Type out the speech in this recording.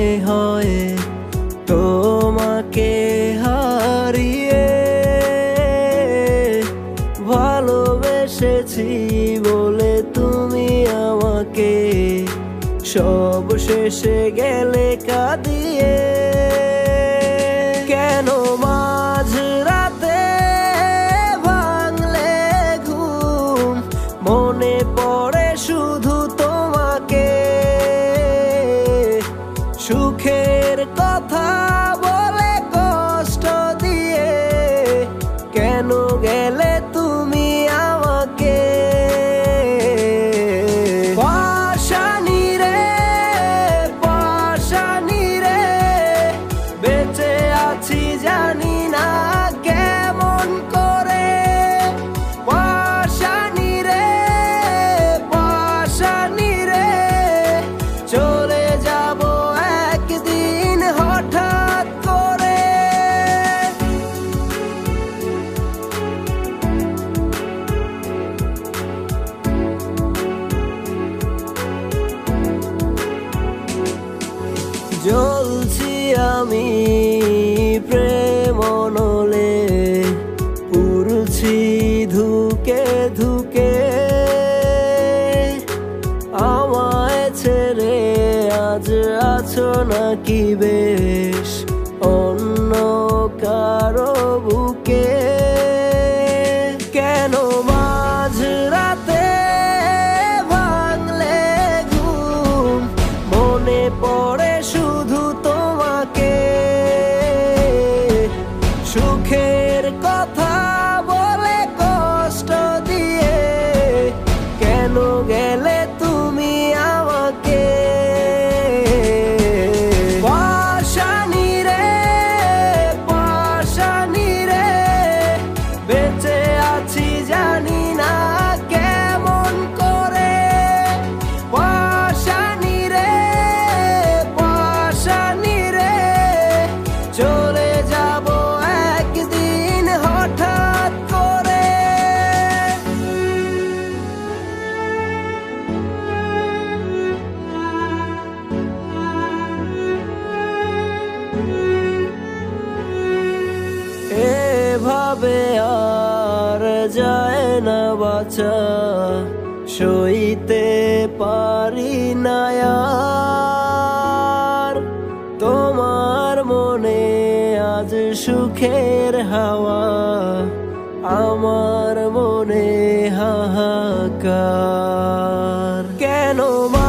হয় হয় তোমাকে হারিয়ে। ভালোবেসেছি বলে তুমি আমাকে। সব শেষে গেলে কাঁদিয়ে জলছি আমি প্রেম নলে পুরছি ধুকে ধুকে। আমায় ছেড়ে আজ আছো নাকি বেশ? অন্য কারও বুকে চলে যাব একদিন হঠাৎ করে। এভাবে আর যায় না বাঁচা সইতে পারি না সুখের হাওয়া আমার মনে হাহাকার। কেন মা